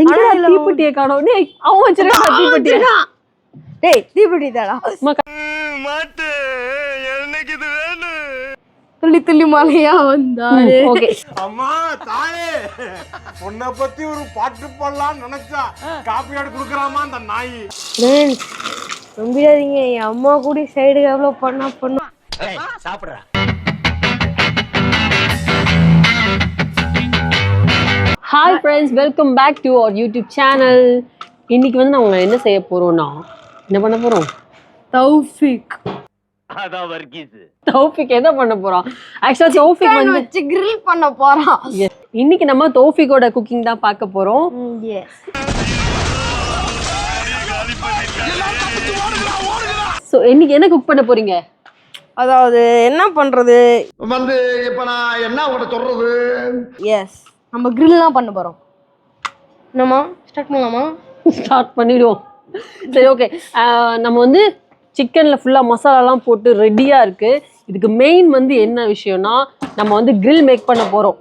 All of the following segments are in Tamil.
எங்கடா தீப்பெட்டியை காணோம்? டேய் அவன் வச்சிருக்கா தீப்பெட்டியை. டேய் தீப்பெட்டி தாடா. மாட்டு என்னைக்கு இது வேணும் துள்ளி துள்ளி மலையா வந்தாரு. ஓகே. அம்மா தாயே உன்னை பத்தி ஒரு பாட்டு பாடலாம்னு நினைச்சா காப்பி ஆடு குடுக்கறாமா அந்த நாய்? நம்பிடாதீங்க. என் அம்மா கூட சைடு எவ்வளோ பண்ணா பண்ணா. சாப்பிடுறா. Hi friends welcome back to our YouTube channel இன்னைக்கு வந்து நாங்க என்ன செய்ய போறோம்னா என்ன பண்ண போறோம்? தௌஃபிக். அதான் வர்க்கீஸ் தௌஃபிக் என்ன பண்ண போறோம்? ஆக்சுவலா தௌஃபிக் வந்து வச்சு கிரில் பண்ண போறான் Yes. இன்னைக்கு நம்ம தௌஃபிக்கோட குக்கிங் தான் பார்க்க போறோம். எஸ் ஸோ இன்னைக்கு என்ன குக் பண்ண போறீங்க? அதாவது என்ன பண்றது? வந்து இப்ப நான் என்ன உங்கள்ட்ட சொல்றது? எஸ் நம்ம கிரில்லாம் பண்ண போறோம். என்னம்மா? ஸ்டார்ட் பண்ணலாமா? ஸ்டார்ட் பண்ணிடுவோம். சரி ஓகே நம்ம வந்து சிக்கனில் ஃபுல்லாக மசாலாலாம் போட்டு ரெடியாக இருக்குது இதுக்கு மெயின் வந்து என்ன விஷயம்னா நம்ம வந்து grill மேக் பண்ண போகிறோம்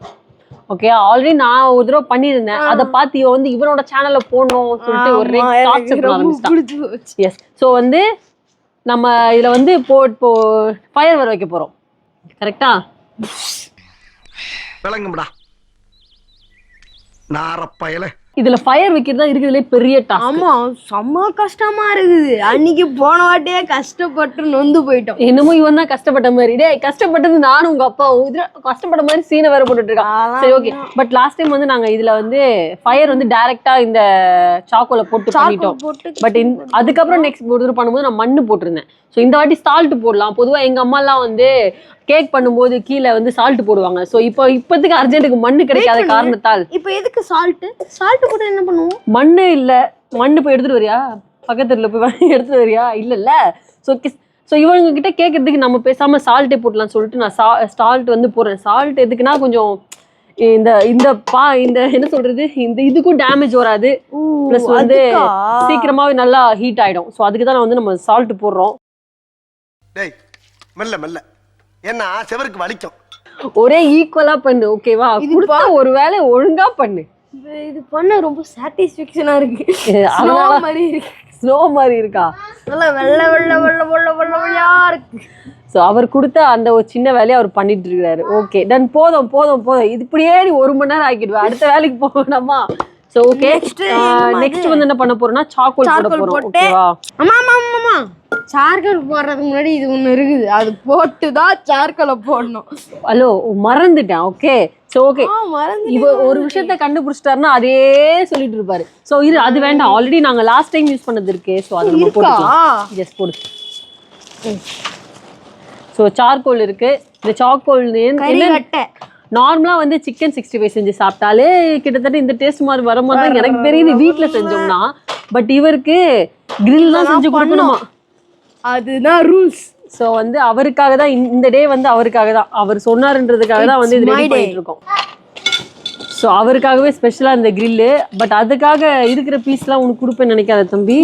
ஓகே ஆல்ரெடி நான் ஒரு தடவை பண்ணியிருந்தேன். அதை பார்த்து இவ வந்து இவனோட சேனலில் போடணும் சொல்லிட்டு ஒரு ஆரம்பிச்சிட்டான். எஸ் ஸோ வந்து நம்ம இதில் வந்து போ இப்போ ஃபயர் வர வைக்க போகிறோம் கரெக்டா விளங்கும்டா. நாரப்பயல. இதில் ஃபயர் வைக்கிறது தான் இருக்கிறதுலே பெரிய டாஸ்க் ஆமா செம்ம கஷ்டமா இருக்குது. அன்னைக்கு போன வாட்டியே கஷ்டப்பட்டு நொந்து போயிட்டோம். என்னமோ இவன் தான் கஷ்டப்பட்ட மாதிரி. டேய் கஷ்டப்பட்டது நானும் உங்க அப்பாவும். இதுல கஷ்டப்பட்ட மாதிரி சீனை வேற போட்டுட்டு இருக்கான் சரி ஓகே பட் லாஸ்ட் டைம் வந்து நாங்க இதுல வந்து ஃபயர் வந்து டைரக்டா இந்த சாக்கோல போட்டு பண்ணிட்டோம். பட் அதுக்கப்புறம் நெக்ஸ்ட் ஒரு பண்ணும்போது நான் மண்ணு போட்டிருந்தேன். ஸோ இந்த வாட்டி சால்ட் போடலாம். பொதுவா எங்க அம்மாலாம் வந்து கேக் பண்ணும்போது கீழே வந்து சால்ட் போடுவாங்க. ஸோ இப்போ இப்போதைக்கு அர்ஜென்ட்டுக்கு மண்ணு கிடைக்காத. காரணத்தால். இப்போ எதுக்கு சால்ட் சால்ட் போட்டு என்ன பண்ணுவோம்? மண்ணு இல்ல. மண்ணு போய் எடுத்துட்டு வரியா? பக்கத்துல போய் எடுத்துட்டு வரியா? இல்ல இல்ல ஸோ ஸோ இவங்க கிட்ட கேட்கறதுக்கு நம்ம பேசாம சால்ட்டே போடலாம் சொல்லிட்டு நான் சா சால்ட் வந்து போடுறேன். சால்ட் எதுக்குன்னா கொஞ்சம் இந்த இந்த பா இந்த என்ன சொல்றது? இந்த இதுக்கும் டேமேஜ் வராது. ப்ளஸ் வந்து? சீக்கிரமாவே நல்லா ஹீட் ஆயிடும். ஸோ அதுக்கு தான் நான் வந்து நம்ம சால்ட் போடுறோம். டேய் மெல்ல மெல்ல. ஏன்னா செவருக்கு வலிக்கும். ஒரே ஈக்குவலா பண்ணு ஓகேவா கொடுத்தா ஒரு வேலை ஒழுங்கா பண்ணு. இது பண்ண ரொம்ப சாட்டிஸ்ஃபேக்ஷனா இருக்கு. ஸ்னோ மாதிரி இருக்கு. ஸ்னோ மாதிரி இருக்கா? நல்லா வெள்ள வெள்ள வெள்ள வெள்ள வெள்ள வெள்ளையா இருக்கு. ஸோ அவர் கொடுத்த அந்த ஒரு சின்ன வேலையை அவர் பண்ணிட்டு இருக்காரு ஓகே டன் போதும் போதும் போதும். இது இப்படியே நீ ஒரு மணி நேரம் ஆக்கிடுவேன் அடுத்த வேலைக்கு போகணுமா? So okay? நெக்ஸ்ட் வந்து என்ன பண்ண போறோம்னா சாக்கோல் போட போறோம். ஓகேவா ஆமா ஆமா ஆமா சார்கல் போடுறதுக்கு முன்னாடி இது ஒண்ணு இருக்குது. அது போட்டு தான் சார்கலை போடணும். ஹலோ மறந்துட்டேன். ஓகே ஸோ ஓகே இவ ஒரு விஷயத்த கண்டுபிடிச்சிட்டாருன்னா அதே சொல்லிட்டு இருப்பாரு. ஸோ இது அது வேண்டாம். ஆல்ரெடி நாங்க லாஸ்ட் டைம் யூஸ் பண்ணது இருக்கு. ஸோ அதை நம்ம போட்டுக்கலாம். எஸ் போடு. ஸோ சார்கோல் இருக்கு. இந்த சார்கோல் கறி கட்டை நார்மலா வந்து சிக்கன் சிக்ஸ்டி ஃபைவ் செஞ்சு சாப்பிட்டாலே கிட்டத்தட்ட இந்த டேஸ்ட் மாதிரி வரும்போது தான் எனக்கு தெரியுது. வீட்ல செஞ்சோம்னா பட் இவருக்கு கிரில் தான் செஞ்சு கொடுக்கணுமா? அதுதான் ரூல்ஸ் ஸோ வந்து அவருக்காக தான் இந்த- டே வந்து அவருக்காக தான். அவர் சொன்னாருன்றதுக்காக தான் வந்து இது ரெடி. பண்ணிட்டு இருக்கோம் ஸோ அவருக்காகவே ஸ்பெஷலாக இந்த கிரில்லு பட் அதுக்காக இருக்கிற பீஸ்லாம் உனக்கு கொடுப்பேன்னு நினைக்காத தம்பி.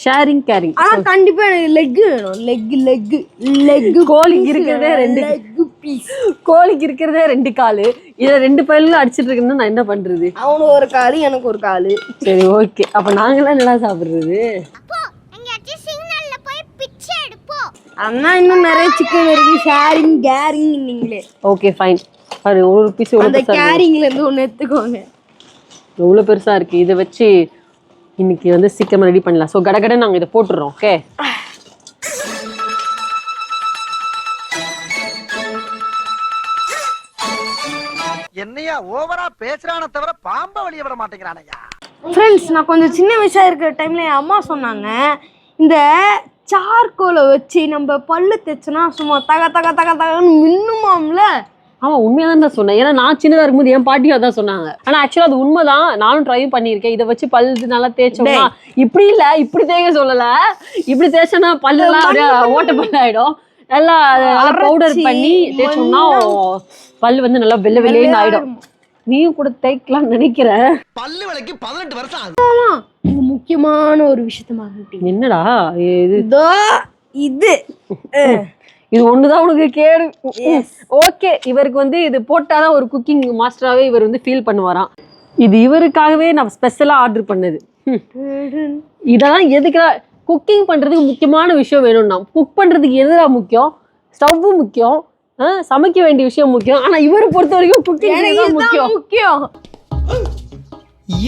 ஷேரிங் கேரிங் ஆனா கண்டிப்பா எனக்கு லெக் வேணும். லெக் லெக் லெக் கோழிக்கு இருக்கிறதே ரெண்டு லெக் பீஸ் கோழிக்கு இருக்கிறதே ரெண்டு காலு. இதை ரெண்டு பயிலும் அடிச்சிட்டு இருக்குன்னு நான் என்ன பண்றது? அவனுக்கு ஒரு காலு எனக்கு ஒரு காலு. சரி ஓகே அப்ப நாங்களாம் என்னடா சாப்பிடுறது? எங்கேயாச்சும் சிக்னல்ல போய் பிச்சை எடுப்போம் அண்ணா இன்னும் நிறைய சிக்கன் இருக்கு. ஷேரிங் கேரிங் நீங்களே. ஓகே ஃபைன் பாரு ஒரு பீஸ் அந்த கேரிங்ல இருந்து ஒண்ணு எடுத்துக்கோங்க. எவ்வளோ பெருசா இருக்கு. இதை வச்சு இன்னைக்கு வந்து சீக்கிரமா ரெடி பண்ணலாம். ஸோ கடகட நாங்க இதை போட்டுடுறோம் ஓகே என்னையா ஓவரா பேசுறான தவிர பாம்ப வெளிய விட மாட்டேங்கிறானையா? ஃப்ரெண்ட்ஸ் நான் கொஞ்சம் சின்ன வயசா இருக்கிற டைம்ல என் அம்மா சொன்னாங்க. இந்த சார்கோலை வச்சு நம்ம பல்லு தேய்ச்சோன்னா சும்மா தக தக தக தகன்னு மின்னுமாம்ல? ஆமா உண்மையா தான் சொன்னேன். ஏன்னா நான் சின்னதா இருக்கும்போது என் பாட்டியும் அதான் சொன்னாங்க. ஆனா ஆக்சுவலா அது உண்மைதான். நானும் ட்ரை பண்ணியிருக்கேன். இதை வச்சு பல்லு நல்லா தேய்ச்சோம்னா. இப்படி இல்ல இப்படி தேய்க்க சொல்லல. இப்படி தேய்ச்சோன்னா பல்லு எல்லாம் அப்படியே ஓட்ட பல்லு ஆயிடும் நல்லா நல்லா பவுடர் பண்ணி தேய்ச்சோம்னா பல்லு வந்து நல்லா வெள்ளை வெள்ளைன்னு ஆயிடும். நீயும் கூட தேய்க்கலாம்னு நினைக்கிறேன். பல்லு விலைக்கு பதினெட்டு வருஷம் இது முக்கியமான ஒரு விஷயத்த மறந்துட்டீங்க என்னடா இது இதோ. இது ஒண்ணுதான் உனக்கு கேடு. ஓகே இவருக்கு வந்து இது போட்டாதான் ஒரு குக்கிங் மாஸ்டராகவே இவர் வந்து ஃபீல் பண்ணுவாராம். இது இவருக்காகவே நான் ஸ்பெஷலா ஆர்டர் பண்ணது. இதெல்லாம் எதுக்குடா? குக்கிங் பண்றதுக்கு முக்கியமான விஷயம் வேணும்னா குக் பண்றதுக்கு எதுடா முக்கியம்? ஸ்டவ்வும் முக்கியம். ஆ, சமைக்க வேண்டிய விஷயம் முக்கியம். ஆனா இவரை பொறுத்த வரைக்கும் குக்கிங் முக்கியம். முக்கியம்.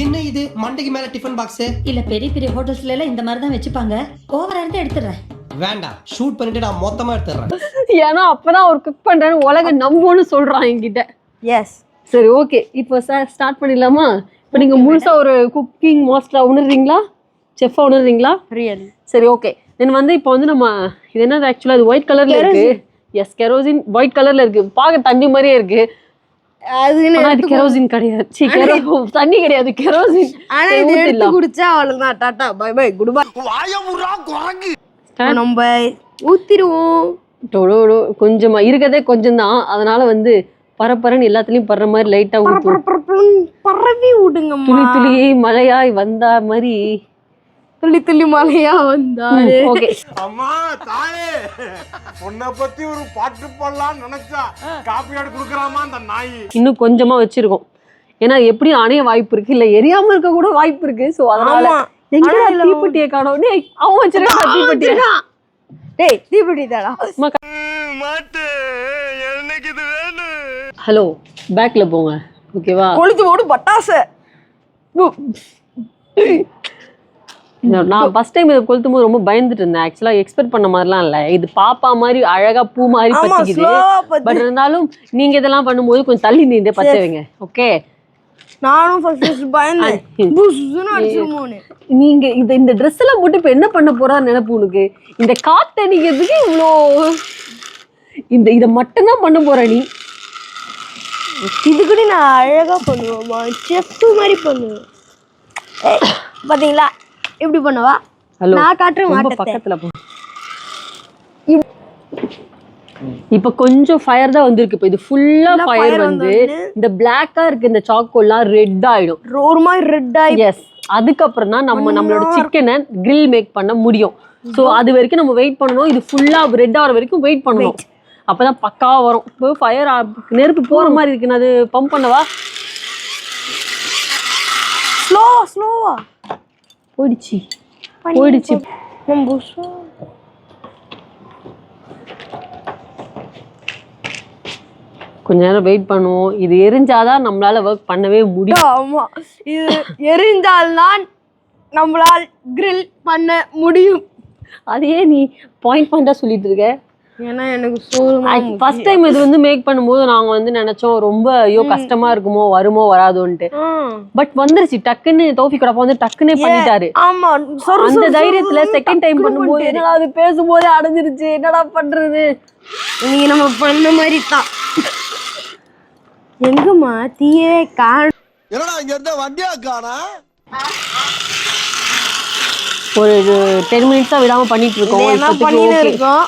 என்ன இது? மண்டைக்கு மேல டிஃபன் பாக்ஸ் இல்ல பெரிய பெரிய ஹோட்டல்ஸ்ல எல்லாம் இந்த மாதிரி தான் வச்சுப்பாங்க ஓவரா இருந்து எடுத்துறேன் வேண்டாம் ஷூட் பண்ணிட்டு நான் மொத்தமா எடுத்துறேன் ஏன்னா அப்பதான் அவர் குக் பண்றேன்னு உலகம் நம்பும்னு சொல்றான் என்கிட்ட. எஸ் சரி ஓகே இப்போ ஸ்டார்ட் பண்ணிடலாமா? இப்போ நீங்க முழுசா ஒரு குக்கிங் மாஸ்டரா உணர்றீங்களா? செஃப்பா உணர்றீங்களா? ரியல் சரி ஓகே தென் வந்து இப்போ வந்து நம்ம இது என்னது ஆக்சுவலாக அது ஒயிட் கலர்ல இருக்கு. எஸ் கெரோசின் ஒயிட் கலர்ல இருக்கு. பார்க்க தண்ணி மாதிரியே இருக்கு. இது கெரோசின் கிடையாது. சீ, கெரோ தண்ணி கிடையாது கெரோசின் ஆனா இது எடுத்து குடிச்சா அவ்வளவுதான். Tata bye bye good bye நம்ம ஊத்திடுவோம். டொடோடோ கொஞ்சமா இருக்கதே கொஞ்சம் தான் அதனால வந்து பரப்பரன்னு எல்லாத்துலயும் படுற மாதிரி லைட்டா பரவி விடுங்கம்மா. துளி துளி மழையாய் வந்தா மாதிரி. துள்ளி துள்ளி மலையா வந்தாரு. ஓகே. அம்மா தாயே உன்னை பத்தி ஒரு பாட்டு பாடலாம்னு நினைச்சா காப்பி ஆடு குடுக்கறாமா அந்த நாய்? இன்னும் கொஞ்சமா வச்சிருக்கோம். ஏன்னா எப்படியும் அணைய வாய்ப்பு இருக்கு. இல்ல எரியாம இருக்க கூட வாய்ப்பு இருக்கு. சோ அதனால. எங்கடா தீப்பெட்டியை காணோம்? டேய் அவன் வச்சிருக்கான் தீப்பெட்டியை. டேய் தீப்பெட்டி தாடா. மாட்டு எனக்கு இது வேணும்? ஹலோ பேக்ல போங்க. ஓகேவா கொளுத்து போடு பட்டாசு. நான் ஃபர்ஸ்ட் டைம் இதை கொளுத்தும் போது ரொம்ப பயந்துட்டு இருந்தேன். ஆக்சுவலா எக்ஸ்பெக்ட் பண்ண மாதிரிலாம் இல்ல. இது பாப்பா மாதிரி அழகா பூ மாதிரி பத்திக்குது. பட் இருந்தாலும் நீங்க இதெல்லாம் பண்ணும்போது கொஞ்சம் தள்ளி நின்று பத்த வைங்க. ஓகே நானும் ஃபர்ஸ்ட் ஃபர்ஸ்ட் பயந்தேன். அடிச்சிருமோன்னு நீங்க இந்த இந்த ட்ரெஸ் எல்லாம் போட்டு இப்ப என்ன பண்ண போறான்னு நினைப்பு உனக்கு? இந்த காத்தடிக்கிறதுக்கு இவ்வளோ இந்த இதை மட்டும்தான் பண்ண போற நீ? இது கூட நான் அழகா பண்ணுவேம்மா. செஃப் மாதிரி பண்ணுவேன். பாத்தீங்களா? எப்படி பண்ணவா? ஹலோ நான் காட்டுறேன் பக்கத்துல போ. இப்ப கொஞ்சம் ஃபயர் தான் வந்திருக்கு. இப்ப இது ஃபுல்லா ஃபயர் வந்து இந்த பிளாக்கா இருக்கு இந்த சாக்கோல்லாம் ரெட் ஆயிடும். ஒரு மாதிரி ரெட் ஆகி எஸ் அதுக்கப்புறம் தான் நம்ம நம்மளோட சிக்கனை grill மேக் பண்ண முடியும். ஸோ அது வரைக்கும் நம்ம வெயிட் பண்ணணும். இது ஃபுல்லா ரெட் ஆகிற வரைக்கும் வெயிட் பண்ணணும். அப்பதான் பக்காவா வரும். இப்போ ஃபயர் நெருப்பு போற மாதிரி இருக்கு. அது பம்ப் பண்ணவா? ஸ்லோவா ஸ்லோவா போயிடுச்சு. போயிடுச்சு. கொஞ்ச நேரம் வெயிட் பண்ணுவோம். இது எரிஞ்சாதான் நம்மளால ஒர்க் பண்ணவே முடியும். ஆமா. இது எரிந்தால்தான் நம்மளால் grill பண்ண முடியும். அதையே நீ பாயிண்ட் பாயிண்டா சொல்லிட்டு இருக்க? ஏன்னா எனக்கு சோறு ஃபர்ஸ்ட் டைம் இது வந்து மேக் பண்ணும்போது நாங்க வந்து நினைச்சோம் ரொம்ப ஐயோ கஷ்டமா இருக்குமோ வருமோ வராதோன்ட்டு. பட் வந்துருச்சு. டக்குன்னு தோஃபி கடப்பா வந்து டக்குன்னே பண்ணிட்டாரு. ஆமா. அந்த தைரியத்துல செகண்ட் டைம் பண்ணும்போது. என்னடா அது பேசும்போதே அடைஞ்சிருச்சு. என்னடா பண்றது? இன்னைக்கு நம்ம பண்ண மாதிரி தான். எங்கம்மா? தீயே காண என்னடா இங்க இருந்த வண்டியா காணா? ஒரு டென் மினிட்ஸா விடாம பண்ணிட்டு இருக்கோம். என்ன இப்போதைக்கு பண்ணிட்டு okay. இருக்கோம்.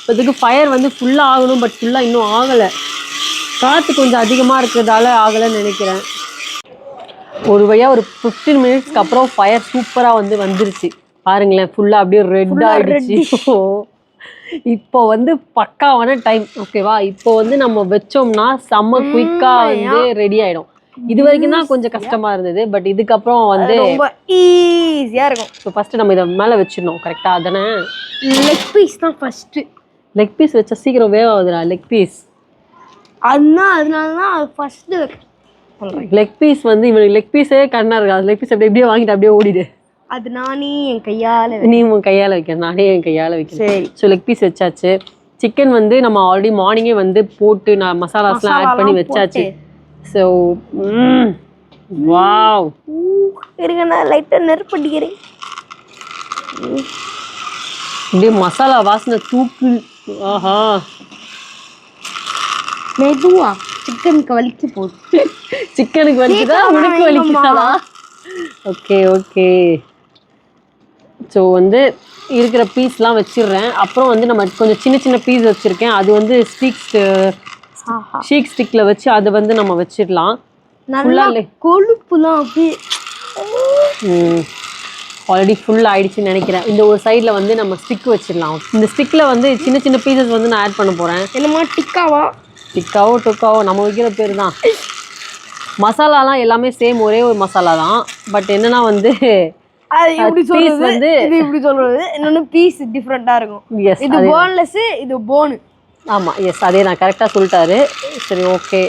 இப்போதைக்கு ஃபயர் வந்து ஃபுல்லா ஆகணும் பட் ஃபுல்லா இன்னும் ஆகல. காத்து கொஞ்சம் அதிகமா இருக்கிறதால ஆகலைன்னு நினைக்கிறேன். ஒரு வழியா ஒரு ஃபிஃப்டீன் மினிட்ஸ்க்கு அப்புறம் ஃபயர் சூப்பரா வந்து வந்துருச்சு. பாருங்களேன் ஃபுல்லா அப்படியே ரெட் Full-ஆ ஆயிடுச்சு. இப்போ வந்து பக்காவான டைம் ஓகேவா இப்போ வந்து நம்ம வச்சோம்னா செம்ம குயிக்கா வந்து ரெடி ஆயிடும். இது வரைக்கும் தான் கொஞ்சம் கஷ்டமா இருந்தது. பட் இதுக்கப்புறம் வந்து ரொம்ப ஈஸியா இருக்கும். இப்போ ஃபர்ஸ்ட் நம்ம இதை மேலே வச்சிடணும். கரெக்டா அதானே? லெக் பீஸ் தான் ஃபர்ஸ்ட் லெக் பீஸ் வச்சா சீக்கிரம் வேவாகுதுடா லெக் பீஸ் அதுதான் அதனால தான் அது ஃபர்ஸ்ட் லெக் பீஸ் வந்து இவனுக்கு லெக் பீஸே கண்ணா இருக்காது. லெக் பீஸ் அப்படியே அப்படியே வாங்கிட்டு அப்படியே ஓடிடு. அது நானே என் கையால நீ உன் கையால் வைக்க நானே என் கையால் வைக்கிறேன். சரி. ஸோ லெக் பீஸ் வச்சாச்சு. சிக்கன் வந்து நம்ம ஆல்ரெடி மார்னிங்கே வந்து போட்டு நான் மசாலாஸ்லாம் ஆட் பண்ணி வச்சாச்சு. ஸோ வாவ் ஊ, இருங்க நான் லைட்டா நெருப்படிக்கிறேன் அப்படியே மசாலா வாசனை தூக்கு. ஆஹா. மெதுவா சிக்கனுக்கு வலிக்கு போகுது சிக்கனுக்கு வலிக்குதா? உனக்கு. வலிக்குதா ஓகே ஓகே ஸோ வந்து இருக்கிற பீஸ்லாம் வச்சிடுறேன். அப்புறம் வந்து நம்ம கொஞ்சம் சின்ன சின்ன பீஸ் வச்சுருக்கேன். அது வந்து ஸ்டிக்ஸ் ஷீக் ஸ்டிக்கில் வச்சு அதை வந்து நம்ம வச்சிடலாம். நல்லா. கொழுப்புலாம் அப்படியே ஆல்ரெடி ஃபுல் ஆயிடுச்சுன்னு நினைக்கிறேன். இந்த ஒரு சைடில் வந்து நம்ம ஸ்டிக் வச்சிடலாம். இந்த ஸ்டிக்கில் வந்து சின்ன சின்ன பீசஸ் வந்து நான் ஆட் பண்ண போகிறேன் என்னமா டிக்காவா டிக்காவோ டொக்காவோ நம்ம வைக்கிற பேர் தான். மசாலாலாம் எல்லாமே சேம் ஒரே ஒரு மசாலா தான் பட் என்னன்னா வந்து சொல்றது வந்து- இது இப்படி சொல்றது இன்னொன்னு பீஸ் டிஃப்ரெண்டா இருக்கும். எஸ் இது போன்லெஸ் இது போனு ஆமாம் எஸ் அதே நான் கரெக்டாக சொல்லிட்டாரு. சரி ஓகே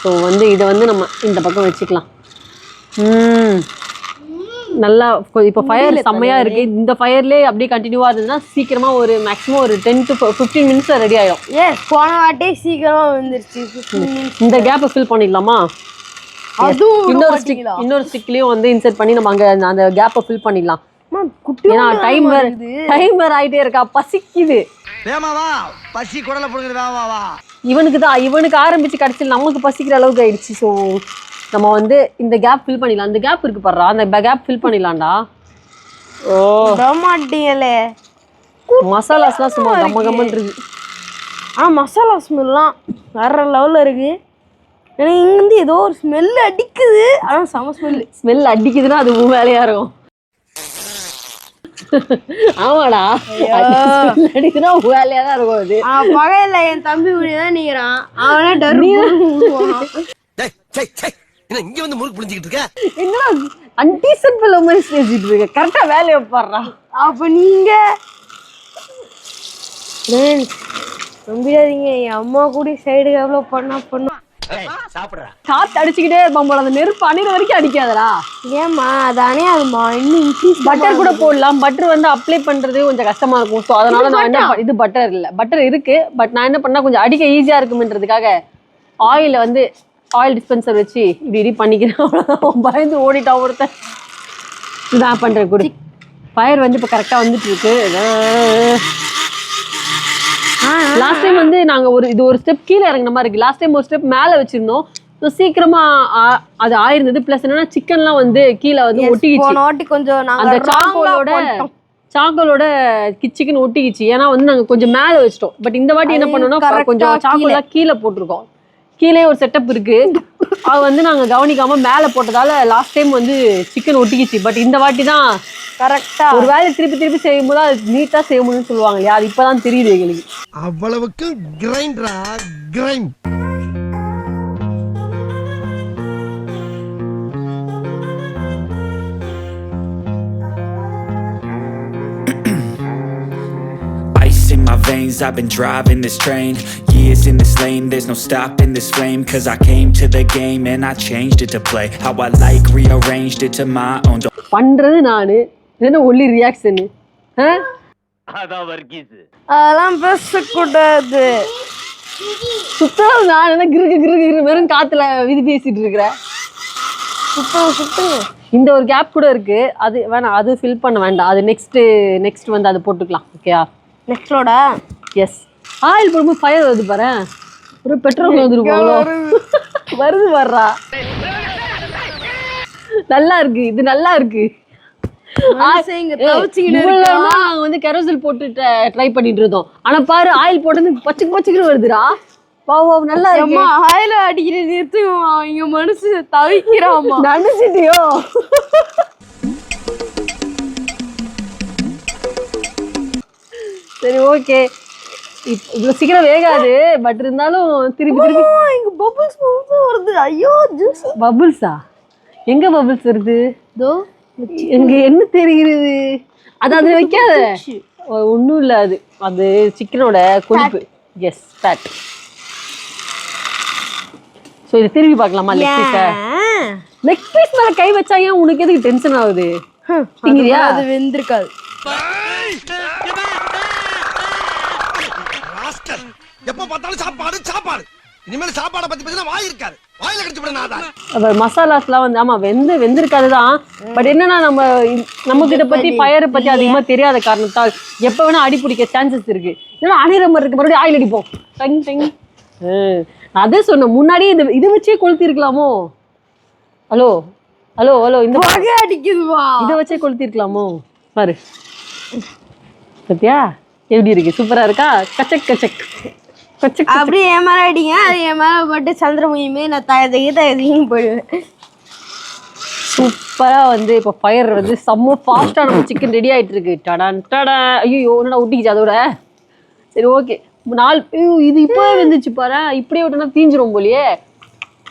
ஸோ வந்து இதை வந்து நம்ம இந்த பக்கம் வச்சுக்கலாம். ம் நல்லா இப்போ ஃபயர் செம்மையாக இருக்குது இந்த ஃபயர்லேயே அப்படியே கண்டினியூவாக இருந்ததுன்னா சீக்கிரமாக ஒரு மேக்ஸிமம் ஒரு டென் டு ஃபிஃப்டீன் மினிட்ஸில் ரெடி ஆகிடும் ஏ போன வாட்டி சீக்கிரமா வந்துருச்சு. 15 minutes. இந்த கேப்பை ஃபில் பண்ணிடலாமா? இன்னொரு ஸ்டிக்? இன்னொரு ஸ்டிக்லேயும் வந்து இன்சர்ட் பண்ணி நம்ம அங்கே அந்த கேப்பை ஃபில் பண்ணிடலாம். அம்மா, குட்டி ஏன்னா குட்டி டைமர் வருது. டைமர் ஆகிட்டே இருக்கா பசிக்குது. வேமா வா. பசி குடல புடுங்குது வேமா வா இவனுக்கு தான் இவனுக்கு ஆரம்பிச்சு கடைசியில் நமக்கு பசிக்கிற அளவுக்கு ஆயிடுச்சு. ஸோ நம்ம வந்து இந்த கேப் ஃபில் பண்ணிடலாம். இந்த கேப் இருக்கு பாடுறா அந்த கேப் ஃபில் பண்ணிடலாம்டா. ஓ. மாட்டீங்களே மசாலாஸ்லாம் சும்மா கம்ம கம்மன் இருக்கு. ஆ மசாலா ஸ்மெல்லாம் வேற லெவல்ல இருக்கு. எனக்கு இங்கிருந்து ஏதோ ஒரு ஸ்மெல் அடிக்குது. ஆனா செம ஸ்மெல் ஸ்மெல் அடிக்குதுன்னா அது உன் வேலையா இருக்கும். ஆமாடா. அடிக்குதுன்னா உன் வேலையா தான் இருக்கும் அது. பகையில என் தம்பி கூட தான் நிக்கிறான் அவனே டர் இங்க வந்து முறுக்கு புளிஞ்சிக்கிட்டு இருக்க? என்ன அன்டீசன்ட் பிள்ளை மாதிரி பேசிட்டு இருக்க. கரெக்டா வேலையை பாடுறா. அப்ப நீங்க நம்பிடாதீங்க. என் அம்மா கூட சைடு எவ்வளோ பண்ணா பண்ணும் சாப்பிடுறா. காத்து அடிச்சுக்கிட்டே இருப்பான் போல அந்த நெருப்பு அணிற வரைக்கும் அடிக்காதடா. ஏம்மா அதானே அதுமா இன்னும் இன்க்ரீஸ் பட்டர் கூட போடலாம். பட்டர் வந்து அப்ளை பண்றது கொஞ்சம் கஷ்டமா இருக்கும். ஸோ அதனால நான் என்ன இது பட்டர் இல்ல. பட்டர் இருக்கு பட் நான் என்ன பண்ணா கொஞ்சம் அடிக்க ஈஸியா இருக்கும்ன்றதுக்காக ஆயில வந்து ஆயில் டிஸ்பென்சர் வச்சு இப்படி இப்படி பண்ணிக்கிறேன். பயந்து ஓடிட்டான் ஒருத்தன். இதான் பண்றேன் குடி. ஃபயர் வந்து இப்போ கரெக்டாக வந்துட்டு இருக்கு. லாஸ்ட் டைம் வந்து நாங்க ஒரு இது ஒரு ஸ்டெப் கீழே இறங்கின மாதிரி இருக்கு. லாஸ்ட் டைம் ஒரு ஸ்டெப் மேல வச்சிருந்தோம். ஸோ சீக்கிரமா அது ஆயிருந்தது. ப்ளஸ் என்னன்னா சிக்கன்லாம் வந்து கீழே வந்து ஒட்டிக்கிச்சு. கொஞ்சம் அந்த சாக்கோலோட. சாக்கோலோட கிச்சிக்குன்னு ஒட்டிக்கிச்சு. ஏன்னா வந்து நாங்க கொஞ்சம் மேல வச்சிட்டோம். பட் இந்த வாட்டி என்ன பண்ணோம்னா கொஞ்சம் சாக்கோலா கீழே. போட்டிருக்கோம். கீழே ஒரு செட்டப் இருக்கு. அது வந்து நாங்க கவனிக்காம மேல போட்டதால லாஸ்ட் டைம் வந்து சிக்கன் ஒட்டிக்கிச்சு. பட் இந்த வாட்டி தான் கரெக்டா ஒரு வேலையை திருப்பி திருப்பி செய்யும் போது அது நீட்டா செய்ய முடியும்னு சொல்லுவாங்க இல்லையா அது இப்பதான் தெரியுது எங்களுக்கு. அவ்வளவுக்கு கிரைண்டரா grind veins, I've been driving this train Years in this lane, there's no stopping this flame Cause I came to the game and I changed it to play How I like, rearranged it to my own பண்றது நானு என்ன ஒன்லி ரியாக்ஷனு அதெல்லாம் பேசக்கூடாது சுத்தம் நான் என்ன கிருக்கு கிருக்கு கிரு வெறும் காத்துல விதி பேசிட்டு இருக்கிறேன் சுத்தம் சுத்தம் இந்த ஒரு கேப் கூட இருக்கு அது வேணாம் அது ஃபில் பண்ண வேண்டாம் அது நெக்ஸ்ட் நெக்ஸ்ட் வந்து அதை போட்டுக்கலாம் ஓகேயா நெக்ஸ்டோட எஸ் ஆயில் போடும்போது ஃபயர் வருது பாரு. ஒரு பெட்ரோல் வந்துருக்கோங்களோ வருது? வர்றா நல்லா இருக்கு. இது நல்லா இருக்கு. நாங்க வந்து கெரோசில் போட்டு ட்ரை பண்ணிட்டு இருந்தோம். ஆனா பாரு ஆயில் போட்டது பச்சுக்கு பச்சுக்கு வருதுடா. வா வா நல்லா இருக்கு. ஆயில அடிக்கிற நிறுத்து இங்க மனசு தவிக்கிறாமா நினைச்சிட்டியோ? சரி ஓகே இவ்வளோ சீக்கிரம் வேகாது பட் இருந்தாலும் திருப்பி திருப்பி. இங்க பபிள்ஸ் வருது. ஐயோ ஜூஸ் பபுள்ஸா எங்க பபுள்ஸ் வருது? தோ எங்க என்ன தெரிகிறது? அது அது வைக்காத. ஒன்றும் இல்லை அது. அது சிக்கனோட கொழுப்பு. எஸ் ஃபேட் ஸோ இதை திரும்பி பார்க்கலாமா லெக் பீஸை லெக் பீஸ் மேலே கை வச்சா ஏன் உனக்கு எதுக்கு டென்ஷன் ஆகுது? திங்கிறியா? அது வெந்திருக்காது. எப்ப பார்த்தாலும் சாப்பாடு சாப்பாடு. இனிமேல் சாப்பாடை பத்தி பேசினா வாய் இருக்காது. வாயில கடிச்சு விட மசாலாஸ்லாம் வந்து ஆமா வெந்து வெந்திருக்காது தான் பட் என்னன்னா நம்ம நமக்கு இதை பத்தி பயரை பத்தி அதிகமா தெரியாத காரணத்தால் எப்ப வேணா அடி பிடிக்க சான்சஸ் இருக்கு. ஏன்னா அணிற மாதிரி இருக்கு. மறுபடியும் ஆயில் அடிப்போம். டங் டங் அதே சொன்னேன். முன்னாடியே இது இதை வச்சே கொளுத்தி இருக்கலாமோ ஹலோ ஹலோ ஹலோ இந்த அடிக்குதுவா இதை வச்சே கொளுத்தி இருக்கலாமோ பாரு. சத்யா எப்படி இருக்கு? சூப்பரா இருக்கா? கச்சக் கச்சக் அப்படியே அடிங்க அது என் மேல பட்டு சந்திரமுகியுமே நான் தயதைக்கு தயதையும் போயிடுவேன். சூப்பரா வந்து இப்போ ஃபயர் வந்து செம்ம ஃபாஸ்ட்டாக நம்ம சிக்கன் ரெடி ஆயிட்டு இருக்கு டடான் டடா. ஐயோ என்னடா ஒட்டிக்கிச்சு அதோட? சரி ஓகே நாலு ஐயோ இது இப்போவே வெந்துச்சு பாரு. இப்படியே விட்டோம்னா தீஞ்சிரும் போலியே.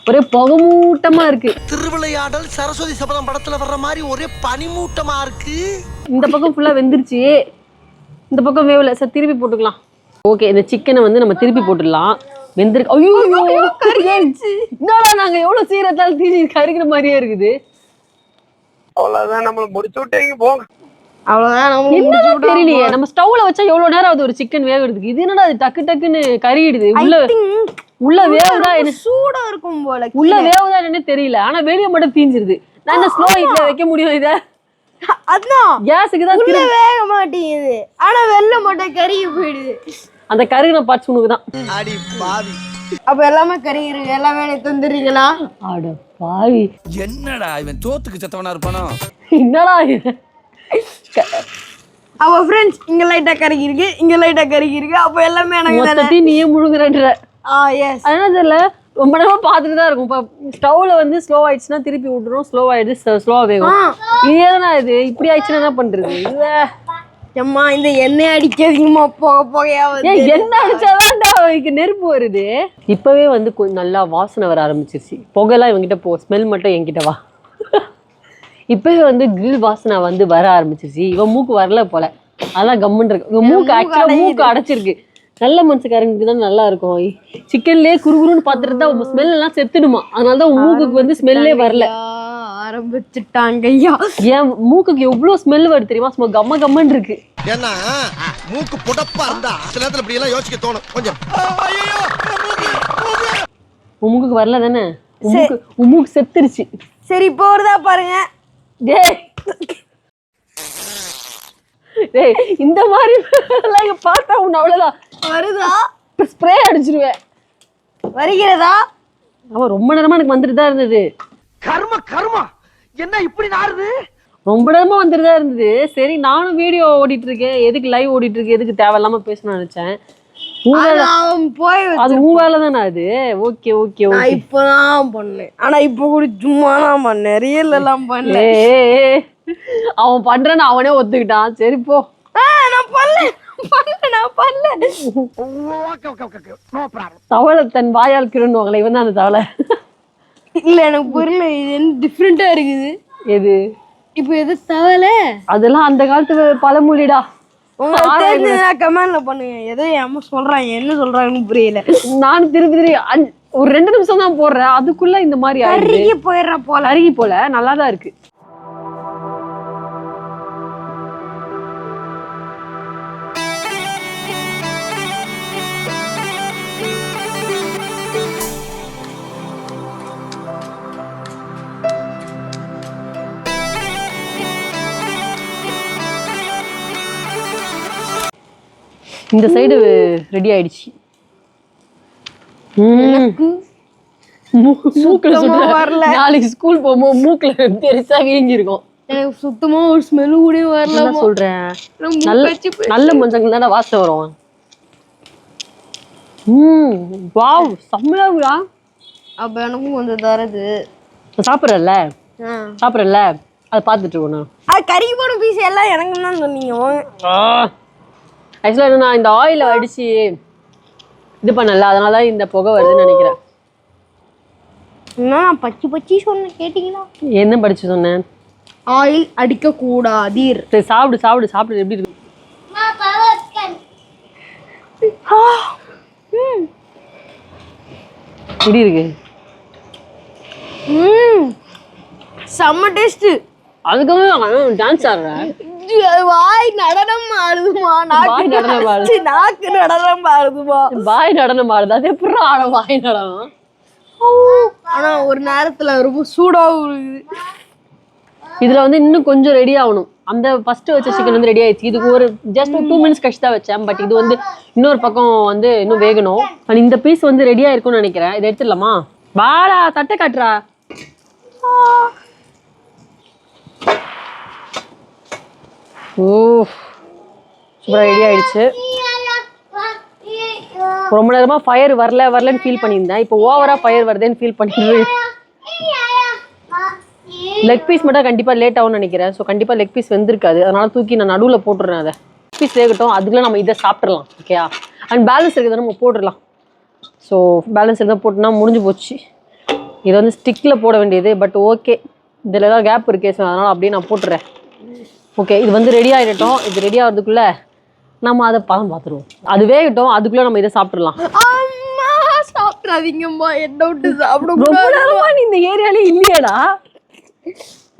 ஒரே புகமூட்டமா இருக்கு. திருவிளையாடல் சரஸ்வதி சபதம் படத்துல வர்ற மாதிரி ஒரே பனிமூட்டமா இருக்கு. இந்த பக்கம் ஃபுல்லா வெந்துருச்சு. இந்த பக்கம் வேவல. சார் திருப்பி போட்டுக்கலாம். ஓகே இந்த சிக்கனை வந்து நம்ம திருப்பி போட்டுடலாம். வெந்திருக்கு ஐயோ என்னடா நாங்க எவ்வளவு சீரத்தால் தீசி கருகிற மாதிரியே இருக்குது? அவ்வளவுதான் நம்மள முடிச்சு விட்டீங்க போங்க அவ்வளவுதான் நம்ம என்னதான் தெரியலையே நம்ம ஸ்டவ்ல வச்சா எவ்வளவு நேரம் ஆகுது ஒரு சிக்கன் வேகிறதுக்கு? இது என்னடா அது டக்கு டக்குன்னு கருகிடுது? உள்ள உள்ள வேவுதா என்ன சூடா இருக்கும் போல உள்ள வேவுதா என்னன்னு தெரியல. ஆனா வெளிய மட்டும் தீஞ்சிருது. நான் என்ன ஸ்லோ ஹீட்ல வைக்க முடியும் இத? அதான். கேஸுக்கு தான் உள்ள வேக மாட்டேங்குது. ஆனா வெளில மட்டும் கருகி போயிடுது. அந்த கருகின பார்ட்ஸ் உனக்கு தான் அடி பாவி. அப்ப எல்லாமே கருகிருக்கு எல்லாமே எனக்கு தந்துடுறீங்களா? அட பாவி. என்னடா இவன் சோத்துக்கு செத்தவனா இருப்பானோ? என்னடா இது? அப்ப ஃப்ரெண்ட்ஸ் இங்க லைட்டா கருகி இருக்கு இங்க லைட்டா கருகி இருக்கு அப்ப எல்லாமே எனக்கு தானே? மொத்தத்தையும் நீயே முழுங்குறன்ற. ஆ எஸ் அது என்ன தெரியல ரொம்ப நேரமா பார்த்துட்டு தான் இருக்கும். இப்போ ஸ்டவ்ல வந்து ஸ்லோ ஆயிடுச்சுன்னா திருப்பி விட்டுரும். ஸ்லோ ஆயிடுச்சு ஸ்லோவா வேகும். இது எதனா இது? இப்படி ஆயிடுச்சுன்னா என்ன பண்றது? இது அம்மா இந்த எண்ணெய் அடிக்காதீங்கம்மா. போக போகையா ஏன் வந்து என்ன அடிச்சாதான்டா அவருக்கு நெருப்பு வருது. இப்பவே வந்து கொஞ்சம் நல்லா வாசனை வர ஆரம்பிச்சிருச்சு. புகைலாம் இவங்கிட்ட போ ஸ்மெல் மட்டும் என்கிட்ட வா. இப்பவே வந்து கிரில் வாசனை வந்து வர ஆரம்பிச்சிருச்சு. இவன் மூக்கு வரல போல. அதான் கம்முன்னு இருக்கு. இவன் மூக்கு ஆக்சுவலா மூக்கு அடைச்சிருக்கு. நல்ல மனுஷக்காரங்களுக்கு தான் நல்லா இருக்கும் சிக்கன்லயே குறுகுறுன்னு பார்த்துட்டு தான் ஸ்மெல் எல்லாம் செத்துடுமா. அதனால தான் உன் மூக்குக்கு வந்து ஸ்மெல்லே வரல. ஆரம்பிச்சுட்டாங்க ஐயா என் மூக்குக்கு எவ்வளவு ஸ்மெல் வருது தெரியுமா? சும்மா கம்ம கம்மன்னு இருக்கு. ஏன்னா மூக்கு புடப்பா இருந்தா சில நேரத்துல இப்படி எல்லாம் யோசிக்க தோணும். கொஞ்சம். உன் மூக்குக்கு வரல தானே? உன் மூக்கு உன் மூக்கு செத்துருச்சு. சரி இப்போ வருதா பாருங்க. டேய். டேய் இந்த மாதிரி எல்லாம் பார்த்தா உன்னை அவ்வளவுதான். வருதா? ஸ்ப்ரே அடிச்சிருவேன். வருகிறதா? அவன் ரொம்ப நேரமா எனக்கு வந்துட்டு தான் இருந்தது. கர்ம கர்மா. என்ன இப்படி நாருது ரொம்ப நேரமா வந்துட்டு தான் இருந்தது. சரி நானும் வீடியோ ஓடிட்டு இருக்கேன் எதுக்கு லைவ் ஓடிட்டு இருக்கு எதுக்கு தேவையில்லாம பேசணும்னு நினைச்சேன். உன் அவன் போய் அது உன் வேலை தானே அது? ஓகே ஓகே நான் ஓகே. இப்பதான் பண்ணேன். ஆனா இப்போ கூட சும்மா தான் பண்ணேன். ரியல் எல்லாம் பண்ணல ஏய். அவன் பண்றேன்னு அவனே ஒத்துக்கிட்டான். சரி போ. நான் பண்ணல. தவளை தன் வாயால் கிரண்டுவாங்களே இவன் தான் அந்த தவளை. இல்ல எனக்கு புரியல. இது என்ன டிஃப்ரெண்டா இருக்குது? எது? இப்போ எது தவலை அதெல்லாம் அந்த காலத்து பழமொழிடா. கமெண்ட்ல பண்ணுங்க. ஏதோ அம்மா சொல்றாங்க என்ன சொல்றாங்கன்னு புரியல. நான் திருப்பி திருப்பி ஒரு ரெண்டு நிமிஷம் தான் போடுறேன். அதுக்குள்ள இந்த மாதிரி கருகி போயிடுற போல. அருகி போல நல்லா தான் இருக்கு. இந்த சைடு ரெடி ஆயிடுச்சு. வரல. நாளைக்கு ஸ்கூல் போகும்போது மூக்குல பெருசா வீங்கி இருக்கும் எனக்கு சுத்தமா ஒரு ஸ்மெல் கூட வரல. சொல்றேன்? நல்ல நல்ல மஞ்சள் தானே வாசனை வரும். ம் வாவ் செம்மையா அப்ப எனக்கும் கொஞ்சம் தரது. சாப்பிட்றல்ல ஆ. சாப்பிட்றல்ல அதை பார்த்துட்டு இருக்கோம் நான். அது கறிக்கு போன பீஸ் எல்லாம் எனக்கு தான் சொன்னீங்க. ஆக்சுவலாக என்னன்னா இந்த ஆயில அடிச்சு இது பண்ணல. அதனால தான் இந்த புகை வருதுன்னு நினைக்கிறேன். என்ன நான் பச்சி பச்சி சொன்னேன் கேட்டீங்களா? என்ன படிச்சு சொன்னேன்? ஆயில் அடிக்க கூடாதீர் சரி சாப்பிடு சாப்பிடு சாப்பிடு எப்படி இருக்கு? எப்படி இருக்கு? ம். செம்ம டேஸ்ட் அதுக்காக டான்ஸ் ஆடுறேன். வாய் நடனம் ஆடுதுமா வாய் நடனம் ஆடுது. நாக்கு நாக்கு நடனம் ஆடுதுமா வாய் நடனம் ஆடுது. அது எப்படி ஆட வாய் நடனம்? ஆனா ஒரு நேரத்துல ரொம்ப சூடாவும் இருக்குது. இதுல வந்து இன்னும் கொஞ்சம் ரெடி ஆகணும். அந்த ஃபர்ஸ்ட் வச்ச சிக்கன் வந்து ரெடி ஆயிடுச்சு. இதுக்கு ஒரு ஜஸ்ட் டூ மினிட்ஸ் கழிச்சு தான் வச்சேன். பட் இது வந்து இன்னொரு பக்கம் வந்து இன்னும் வேகணும். அண்ட் இந்த பீஸ் வந்து ரெடி ஆயிருக்கும்னு நினைக்கிறேன். இதை எடுத்துடலாமா? வாடா தட்டை காட்டுறா. ஓ சூப்பராக ரெடி ஆயிடுச்சு. ரொம்ப நேரமாக ஃபயர் வரல வரலன்னு ஃபீல் பண்ணியிருந்தேன். இப்போ ஓவராக ஃபயர் வருதேன்னு ஃபீல் பண்ணிட்டு லெக் பீஸ் மட்டும் கண்டிப்பாக லேட் ஆகும்னு நினைக்கிறேன். ஸோ கண்டிப்பாக லெக் பீஸ் வெந்திருக்காது. அதனால தூக்கி நான் நடுவில் போட்டுறேன் அதை. பீஸ் வேகட்டும். அதுக்குள்ளே நம்ம இதை சாப்பிட்றலாம் ஓகேயா அண்ட் பேலன்ஸ் இருக்கிறத நம்ம போட்டுடலாம் ஸோ பேலன்ஸ் இருந்தால் போட்டுனா முடிஞ்சு போச்சு. இது வந்து ஸ்டிக்கில் போட வேண்டியது பட் ஓகே இதில் ஏதாவது கேப் இருக்கே ஸோ அதனால் அப்படியே நான் போட்டுறேன். ஓகே இது வந்து ரெடி ஆகிடட்டும் இது ரெடி ஆகிறதுக்குள்ளே நம்ம அதை பழம் பார்த்துருவோம். அது வேகட்டும் அதுக்குள்ளே நம்ம இதை சாப்பிட்றலாம் அம்மா சாப்பிட்றாதீங்கம்மா என்ன விட்டு சாப்பிட ரொம்ப நேரமா நீ இந்த ஏரியாலே இல்லையாடா.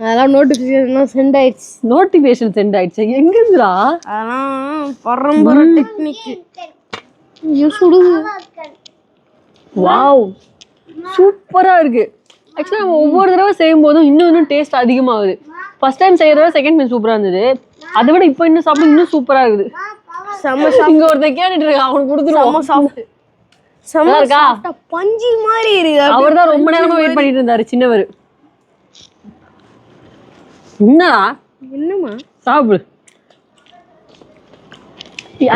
அதெல்லாம் நோட்டிஃபிகேஷன் சென்ட் ஆயிடுச்சு. நோட்டிஃபிகேஷன் சென்ட் ஆயிடுச்சு. எங்கேருந்துடா? அதெல்லாம் பரம்பரை டெக்னிக் ஐயோ சுடுது. வாவ் சூப்பரா இருக்கு. ஆக்சுவலாக நம்ம ஒவ்வொரு தடவை செய்யும் போதும் இன்னும் இன்னும் டேஸ்ட் அதிகமாகுது. ஃபர்ஸ்ட் டைம் செய்யறத செகண்ட் டைம் சூப்பரா இருந்தது. அதை விட இப்போ இன்னும் சாப்பிட இன்னும் சூப்பரா இருக்குது. செம்ம இங்க ஒருத்தன் கேட்டுட்டு இருக்கான் அவனுக்கு கொடுத்துருவோம். சாப்பிட்டு செம்ம இருக்கா? பஞ்சு மாதிரி இருக்கு அவர் தான் ரொம்ப நேரமா வெயிட் பண்ணிட்டு இருந்தாரு சின்னவர். என்னடா? என்னம்மா? சாப்பிடு.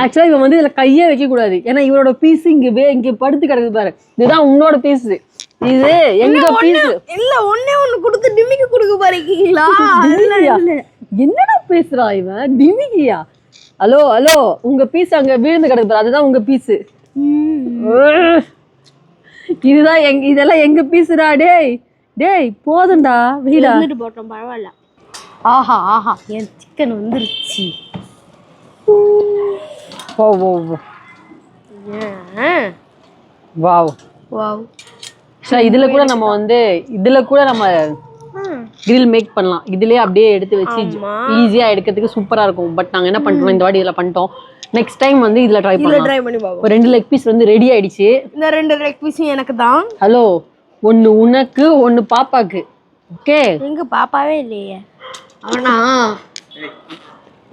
ஆக்சுவலா இவன் வந்து இதுல கையே வைக்க கூடாது ஏன்னா இவரோட பீஸ் இங்க இங்க படுத்து கிடக்குது பாரு. இதுதான் உன்னோட பீஸ் இது எங்க பீஸ்? இல்ல ஒண்ணே ஒண்ணு கொடுத்து டிமிக்கு கொடுக்க பாருக்கீங்களா என்னடா பேசுறா இவன் டிமிகியா ஹலோ ஹலோ உங்க பீஸ் அங்க விழுந்து கிடக்கு அதுதான் உங்க பீஸ். இதுதான் எங்க இதெல்லாம் எங்க பீஸுடா டேய் டேய் போதும்டா வீடா. இருந்துட்டு போட்டோம் பரவாயில்ல. ஆஹா ஆஹா என் சிக்கன் வந்துருச்சு. ஓ ஓ ஓ வாவ் வாவ் சார் இதுல கூட நம்ம வந்து இதுல கூட நம்ம grill மேக் பண்ணலாம். இதுலயே அப்படியே எடுத்து வச்சு ஆமா. ஈஸியா எடுக்கிறதுக்கு சூப்பரா இருக்கும். பட் நாங்க என்ன பண்றோம்? இந்த வாட்டி இதுல பண்ணிட்டோம். நெக்ஸ்ட் டைம் வந்து இதுல ட்ரை பண்ணலாம். ட்ரை பண்ணி பாப்போம். ஒரு ரெண்டு லெக் பீஸ் வந்து ரெடி ஆயிடுச்சு. இந்த ரெண்டு ரெக் பீஸும் எனக்கு தான். ஹலோ ஒன்னு உனக்கு ஒன்னு பாப்பாக்கு. ஓகே எங்க பாப்பாவே இல்லையே. அவனா?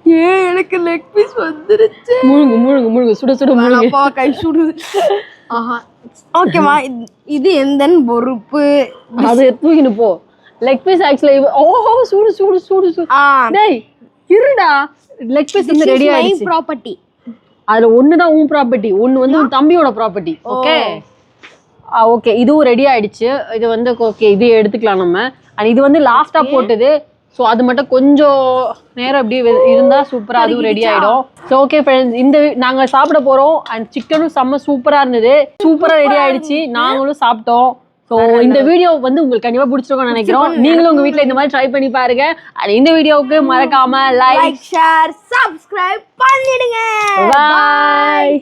ஏன் எனக்கு லெக் பீஸ் வந்துருச்சு? முழுங்கு முழுங்கு முழுங்கு சுட சுட முழுங்கு கை சுடுது ஆஹா. ஓகேவா இது எந்தன் பொறுப்பு? அது தூக்கிட்டு போ. லெக் பீஸ் ஆக்சுவலி ஓஹோ சூடு சூடு சூடு சூடு. டேய் இருடா. லெக் பீஸ் வந்து ரெடி ஆயிடுச்சு. ப்ராப்பர்ட்டி அதுல ஒன்று தான் உன் ப்ராப்பர்ட்டி ஒன்று வந்து உன் தம்பியோட ப்ராப்பர்ட்டி ஓகே ஓகே இதுவும் ரெடி ஆயிடுச்சு. இது வந்து ஓகே இது எடுத்துக்கலாம் நம்ம. அண்ட் இது வந்து லாஸ்டா போட்டது ஸோ அது மட்டும் கொஞ்சம் நேரம் அப்படியே வெ- இருந்தா சூப்பரா அதுவும் ரெடி ஆயிடும். ஸோ ஓகே ஃப்ரெண்ட்ஸ் இந்த வி- நாங்க சாப்பிட போறோம். அண்ட் சிக்கனும் செம்ம சூப்பரா இருந்தது. சூப்பரா ரெடி ஆயிடுச்சு. நாங்களும் சாப்பிட்டோம். ஸோ இந்த வீடியோ வந்து உங்களுக்கு கண்டிப்பா பிடிச்சிருக்கும்னு நினைக்கிறோம். நீங்களும் உங்க வீட்ல இந்த மாதிரி ட்ரை பண்ணி பாருங்க. அண்ட் இந்த வீடியோவுக்கு மறக்காம லைக் லைக் ஷேர் சப்ஸ்கிரைப் பண்ணிடுங்க. பாய்